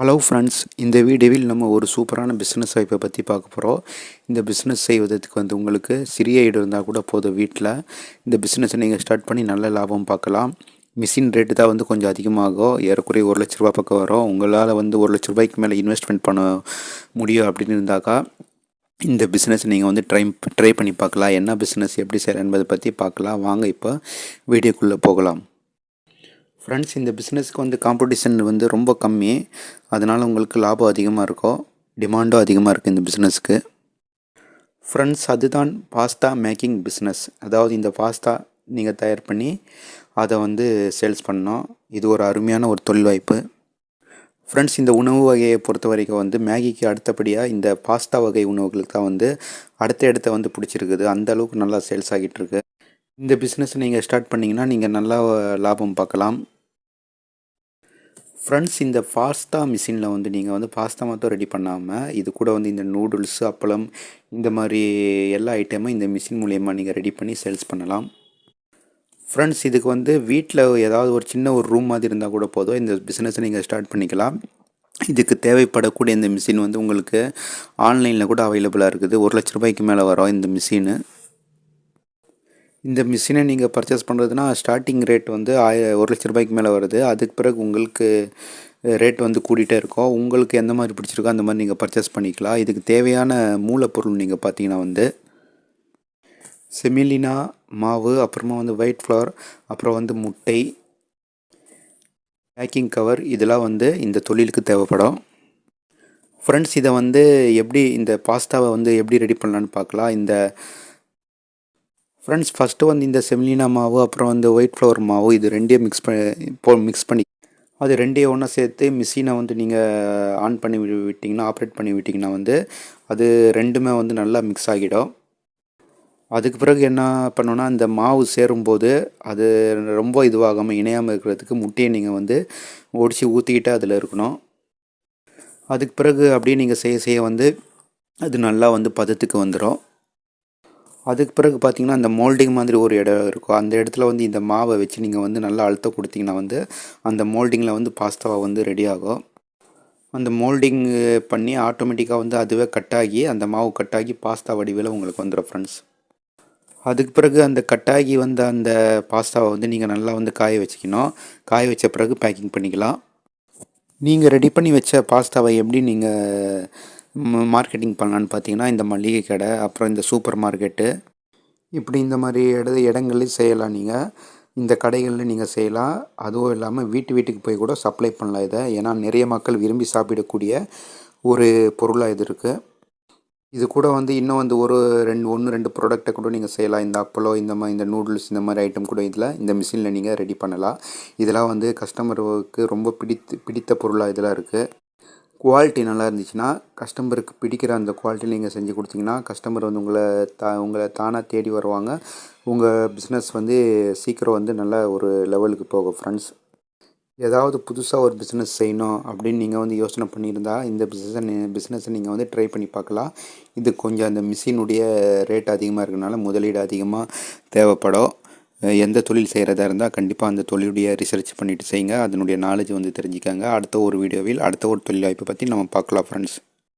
Hello friends இந்த வீடியோவில் நம்ம ஒரு சூப்பரான பிஸ்னஸ் வாய்ப்பை பற்றி பார்க்க போகிறோம் இந்த பிஸ்னஸ் செய்வதற்கு வந்து உங்களுக்கு சிறிய இடம் இருந்தால் கூட போதும் வீட்டில் இந்த பிஸ்னஸை நீங்கள் ஸ்டார்ட் பண்ணி நல்ல லாபம் பார்க்கலாம். மிஷின் ரேட்டு தான் வந்து கொஞ்சம் அதிகமாகும். ஏறக்குறைய ஒரு லட்ச ரூபா பக்கம் வரும். உங்களால் வந்து ஒரு லட்ச ரூபாய்க்கு மேலே இன்வெஸ்ட்மெண்ட் பண்ண முடியும் அப்படின்னு இருந்தாக்கா இந்த பிஸ்னஸ் நீங்கள் வந்து ட்ரை ட்ரை பண்ணி பார்க்கலாம். என்ன பிஸ்னஸ் எப்படி செய்கிறேன் என்பதை பற்றி பார்க்கலாம். வாங்க இப்போ வீடியோக்குள்ளே போகலாம். ஃப்ரெண்ட்ஸ் இந்த பிஸ்னஸ்க்கு வந்து காம்படிஷன் வந்து ரொம்ப கம்மி. அதனால் உங்களுக்கு லாபம் அதிகமாக இருக்கும் டிமாண்டும் அதிகமாக இருக்குது இந்த பிஸ்னஸ்க்கு ஃப்ரெண்ட்ஸ் அதுதான் பாஸ்தா மேக்கிங் பிஸ்னஸ் அதாவது இந்த பாஸ்தா நீங்கள் தயார் பண்ணி அதை வந்து சேல்ஸ் பண்ணோம் இது ஒரு அருமையான ஒரு தொழில் வாய்ப்பு. ஃப்ரெண்ட்ஸ் இந்த உணவு வகையை பொறுத்த வரைக்கும் வந்து மேகிக்கு அடுத்தபடியாக இந்த பாஸ்தா வகை உணவுகளுக்கு தான் வந்து அடுத்த இடத்த வந்து பிடிச்சிருக்குது. அந்த அளவுக்கு நல்லா சேல்ஸ் ஆகிட்டு இருக்கு. இந்த பிஸ்னஸ் நீங்கள் ஸ்டார்ட் பண்ணிங்கன்னா நீங்கள் நல்லா லாபம் பார்க்கலாம். ஃப்ரெண்ட்ஸ் இந்த பாஸ்தா மிஷினில் வந்து நீங்கள் வந்து பாஸ்தா மட்டும் ரெடி பண்ணாமல் இது கூட வந்து இந்த நூடுல்ஸ் அப்பளம் இந்த மாதிரி எல்லா ஐட்டமும் இந்த மிஷின் மூலயமா நீங்கள் ரெடி பண்ணி சேல்ஸ் பண்ணலாம். ஃப்ரெண்ட்ஸ் இதுக்கு வந்து வீட்டில் ஏதாவது ஒரு சின்ன ஒரு ரூம் மாதிரி இருந்தால் கூட போதும். இந்த பிஸ்னஸை நீங்கள் ஸ்டார்ட் பண்ணிக்கலாம். இதுக்கு தேவைப்படக்கூடிய இந்த மிஷின் வந்து உங்களுக்கு ஆன்லைனில் கூட அவைலபிளாக இருக்குது. ஒரு லட்ச ரூபாய்க்கு மேலே வரும் இந்த மிஷினு. இந்த மிஷினை நீங்கள் பர்ச்சேஸ் பண்ணுறதுனா ஸ்டார்டிங் ரேட் வந்து ஆய ஒரு லட்ச ரூபாய்க்கு மேலே வருது. அதுக்கு பிறகு உங்களுக்கு ரேட் வந்து கூட்டிகிட்டே இருக்கும். உங்களுக்கு எந்த மாதிரி பிடிச்சிருக்கோ அந்த மாதிரி நீங்கள் பர்ச்சேஸ் பண்ணிக்கலாம். இதுக்கு தேவையான மூலப்பொருள் நீங்கள் பார்த்தீங்கன்னா வந்து செமிலினா மாவு அப்புறமா வந்து ஒயிட் ஃப்ளவர் அப்புறம் வந்து முட்டை பேக்கிங் கவர் இதெல்லாம் வந்து இந்த தொழிலுக்கு தேவைப்படும். ஃப்ரெண்ட்ஸ் இதை வந்து எப்படி இந்த பாஸ்தாவை வந்து எப்படி ரெடி பண்ணலான்னு பார்க்கலாம். இந்த ஃப்ரெண்ட்ஸ் ஃபஸ்ட்டு வந்து இந்த செமிலினா மாவு அப்புறம் வந்து ஒயிட் ஃப்ளவர் மாவு இது ரெண்டையும் மிக்ஸ் பண்ணி இப்போ மிக்ஸ் பண்ணி அது ரெண்டையும் ஒன்றா சேர்த்து மிஷினை வந்து நீங்கள் ஆன் பண்ணி விட்டிங்கன்னா ஆப்ரேட் பண்ணி விட்டிங்கன்னா வந்து அது ரெண்டுமே வந்து நல்லா மிக்ஸ் ஆகிடும். அதுக்கு பிறகு என்ன பண்ணோன்னா இந்த மாவு சேரும்போது அது ரொம்ப இதுவாகாமல் இணையாமல் இருக்கிறதுக்கு முட்டையை நீங்கள் வந்து ஒடிச்சு ஊற்றிக்கிட்டு அதில் இருக்கணும். அதுக்கு பிறகு அப்படியே நீங்கள் செய்ய செய்ய வந்து அது நல்லா வந்து பதத்துக்கு வந்துடும் அதுக்கு பிறகு பார்த்திங்கன்னா அந்த மோல்டிங் மாதிரி ஒரு இடம் இருக்கும். அந்த இடத்துல வந்து இந்த மாவை வச்சு நீங்கள் வந்து நல்லா அழுத்த கொடுத்தீங்கன்னா வந்து அந்த மோல்டிங்கில் வந்து பாஸ்தாவை வந்து ரெடி ஆகும். அந்த மோல்டிங் பண்ணி ஆட்டோமேட்டிக்காக வந்து அதுவே கட்டாகி அந்த மாவு கட்டாகி பாஸ்தா வடிவில் உங்களுக்கு வந்துடும் ஃப்ரெண்ட்ஸ் அதுக்கு பிறகு அந்த கட்டாகி வந்த அந்த பாஸ்தாவை வந்து நீங்கள் நல்லா வந்து காய வச்சுக்கணும். காய வச்ச பிறகு பேக்கிங் பண்ணிக்கலாம். நீங்கள் ரெடி பண்ணி வச்ச பாஸ்தாவை எப்படி நீங்கள் மார்க்கெட்டிங் பண்ணலான்னு பார்த்தீங்கன்னா இந்த மளிகை கடை அப்புறம் இந்த சூப்பர் மார்க்கெட்டு இப்படி இந்த மாதிரி இட இடங்கள்லையும் செய்யலாம் நீங்கள் இந்த கடைகளில் நீங்கள் செய்யலாம். அதுவும் இல்லாமல் வீட்டு வீட்டுக்கு போய் கூட சப்ளை பண்ணலாம் இதை. ஏன்னா நிறைய மக்கள் விரும்பி சாப்பிடக்கூடிய ஒரு பொருளாக இது இருக்குது இது கூட வந்து இன்னும் வந்து ஒரு ரெண்டு ஒன்று ரெண்டு ப்ராடக்டை கூட நீங்கள் செய்யலாம். இந்த அப்பளோ இந்த மாதிரி இந்த நூடுல்ஸ் இந்த மாதிரி ஐட்டம் கூட இதில் இந்த மிஷினில் நீங்கள் ரெடி பண்ணலாம். இதெல்லாம் வந்து கஸ்டமருக்கு ரொம்ப பிடித்து பிடித்த பொருளாக இதெல்லாம் இருக்குது குவாலிட்டி நல்லா இருந்துச்சுன்னா கஸ்டமருக்கு பிடிக்கிற அந்த குவாலிட்டியில் நீங்கள் செஞ்சு கொடுத்தீங்கன்னா கஸ்டமர் வந்து உங்களை தா உங்களை தானாக தேடி வருவாங்க. உங்கள் பிஸ்னஸ் வந்து சீக்கிரம் வந்து நல்ல ஒரு லெவலுக்கு போகும் ஃப்ரெண்ட்ஸ் ஏதாவது புதுசாக ஒரு பிஸ்னஸ் செய்யணும் அப்படின்னு நீங்கள் வந்து யோசனை பண்ணியிருந்தால் இந்த பிஸ்னஸை பிஸ்னஸை நீங்கள் வந்து ட்ரை பண்ணி பார்க்கலாம். இது கொஞ்சம் அந்த மிஷினுடைய ரேட் அதிகமாக இருக்கிறனால முதலீடு அதிகமாக தேவைப்படும். எந்த தொழில் செய்கிறதா இருந்தால் கண்டிப்பாக அந்த தொழிலுடைய ரிசர்ச் பண்ணிவிட்டு செய்யுங்க அதனுடைய நாலேஜ் வந்து தெரிஞ்சுக்கங்க. அடுத்த ஒரு வீடியோவில் அடுத்த ஒரு தொழில் வாய்ப்பை பற்றி நம்ம பார்க்கலாம் ஃப்ரெண்ட்ஸ்